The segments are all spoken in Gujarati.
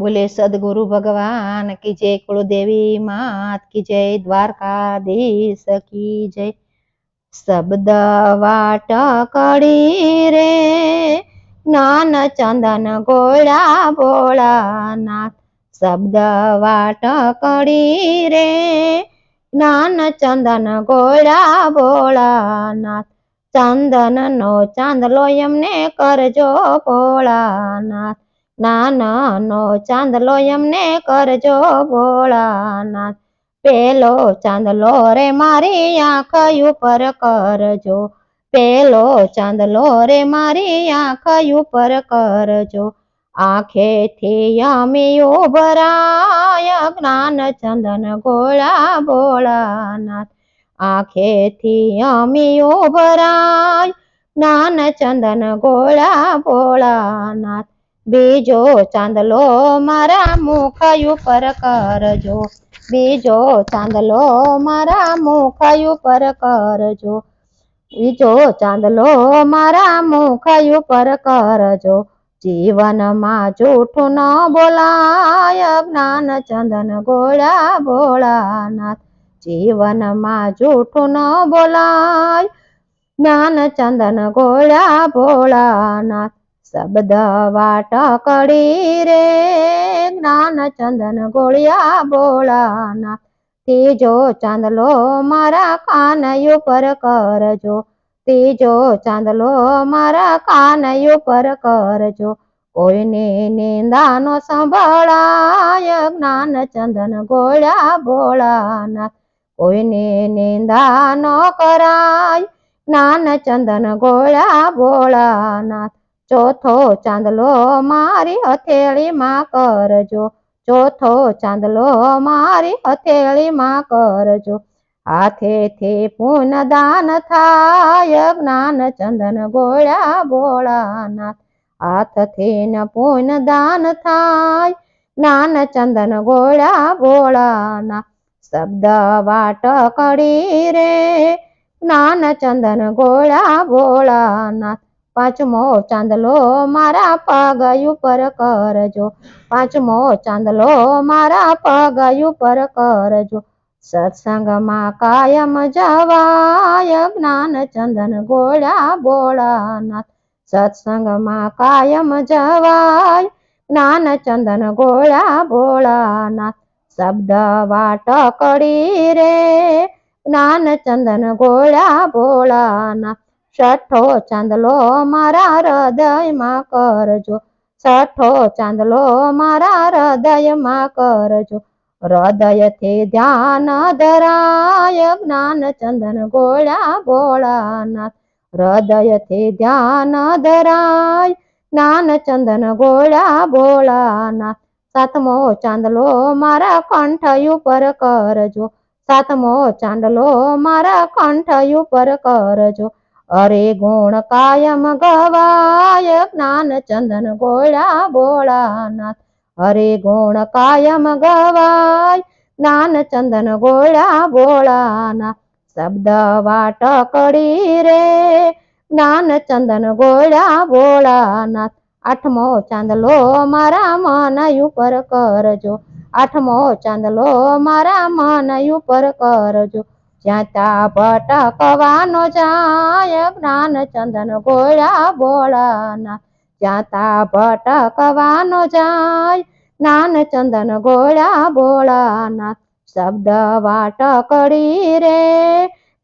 બોલે સદગુરુ ભગવાન કી જય કુળદેવી માત કી જય દ્વારકાધીશ કી જય શબ્દ વાટ કડી રે જ્ઞાન ચંદન ગોળા ભોળાનાથ શબ્દ વાટ કડી રે જ્ઞાન ચંદન ગોળા ભોળાનાથ ચંદન નો ચાંદલો એમને કરજો ભોળાનાથ નાનાનો ચાંદલો એમને કરજો ભોળાનાથ પેલો ચાંદલો રે મારી આંખ ઉપર કરજો પેલો ચાંદલો રે મારી આંખ ઉપર કરજો આંખેથી અમે ઉભરાય જ્ઞાન ચંદન ગોળા ભોળાનાથ આંખેથી અમે ઉભરાય જ્ઞાન ચંદન ગોળા ભોળાનાથ બીજો ચાંદલો મારા મુખ ઉપર કરજો. બીજો ચાંદલો મારા મુખ ઉપર કરજો. બીજો ચાંદલો મારા મુખ ઉપર કરજો. જીવનમાં જૂઠું ન બોલાય જ્ઞાન ચંદન ગોળા ભોળાનાથ. જીવનમાં જૂઠું ન બોલાય જ્ઞાન ચંદન ગોળા ભોળાનાથ. શબ્દ વાટ કડી રે જ્ઞાન ચંદન ગોળિયા બોળાના ત્રીજો ચાંદલો મારા કાન ઉપર કરજો ત્રીજો ચાંદલો મારા કાન ઉપર કરજો. કોઈને નિંદાનો સંભળાય જ્ઞાન ચંદન ગોળ્યા બોળાના, કોઈને નિંદા કરાય જ્ઞાન ચંદન ગોળ્યા ભોળાનાથ ચોથો ચાંદલો મારી હથેળીમાં કરજો. ચોથો ચાંદલો મારી હથેળીમાં કરજો. હાથેથી પૂન દાન થાય જ્ઞાન ચંદન ગોળ્યા ભોળાનાથ હાથથી ન પૂન દાન થાય જ્ઞાન ચંદન ગોળ્યા ભોળાના શબ્દ વાટ કડી રે જ્ઞાન ચંદન ગોળ્યા ભોળાનાથ પાંચમો ચાંદલો મારા પગ ઉપર કરજો. પાંચમો ચાંદલો મારા પગ ઉપર કરજો. સત્સંગમાં કાયમ જવાય જ્ઞાન ચંદન ગોળ્યા બોળાનાથ સત્સંગમાં કાયમ જવાય જ્ઞાન ચંદન ગોળ્યા ભોળાનાથ. શબ્દ વાટ કડી રે જ્ઞાન ચંદન ગોળ્યા ભોળાનાથ. છઠ્ઠો ચાંદલો મારા હૃદયમાં કરજો. છઠ્ઠો ચાંદલો મારા હૃદયમાં કરજો. હૃદયથી ધ્યાન ધરાય જ્ઞાન ચંદન ગોળા ભોળાનાથ હૃદયથી ધ્યાન ધરાય જ્ઞાન ચંદન ગોળા ભોળાનાથ સાતમો ચાંદલો મારા કંઠ ઉપર કરજો. સાતમો ચાંદલો મારા કંઠ ઉપર કરજો. અરે ગુણ કાયમ ગવાય, જ્ઞાન ચંદન ગોળા ભોળાનાથ. અરે ગુણ કાયમ ગવાય, જ્ઞાન ચંદન ગોળા ભોળાનાથ. શબ્દ વાટ કડી રે, જ્ઞાન ચંદન ગોળા ભોળાનાથ. આઠમો ચાંદલો મારા મન ઉપર કરજો. આઠમો ચાંદલો મારા મન ઉપર કરજો. જ્યાં તા ભટકવાનો જાય જ્ઞાન ચંદન ગોળા બોળાના. જ્યાં તા ભટકવાનો જાય જ્ઞાન ચંદન ગોળા બોળાના. શબ્દ વાટ કરી રે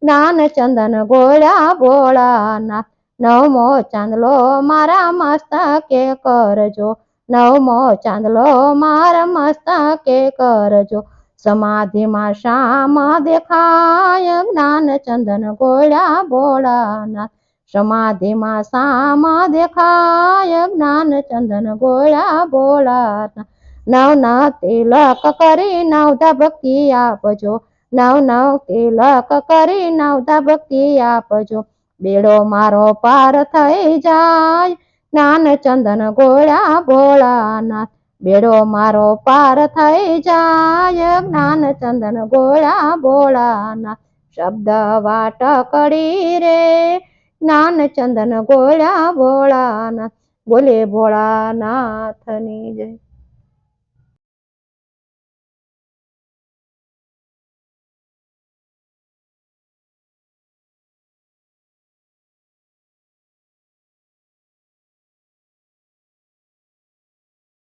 જ્ઞાન ચંદન ગોળા બોળાના. નવમો ચાંદલો મારા મસ્તકે કરજો. નવમો ચાંદલો મારા મસ્તકે કરજો. સમાધિમાં શ્યામ દેખાય જ્ઞાન ચંદન ગોળ્યા ભોળાનાથ સમાધિમાં શ્યામ દેખાય જ્ઞાન ચંદન ગોળ્યા ભોળાનાથ નવ નવ તિલક કરી નવધા ભક્તિ આપજો. નવ નવ તિલક કરી નવધા ભક્તિ આપજો. બેડો મારો પાર થઈ જાય જ્ઞાન ચંદન ગોળા ભોળાનાથ બેડો મારો પાર થઈ જાય. જ્ઞાન ચંદન ગોળા ભોળાના શબ્દ વાટ કરી રે. જ્ઞાન ચંદન ગોળા ભોળાના બોલે ભોળાનાથની જય.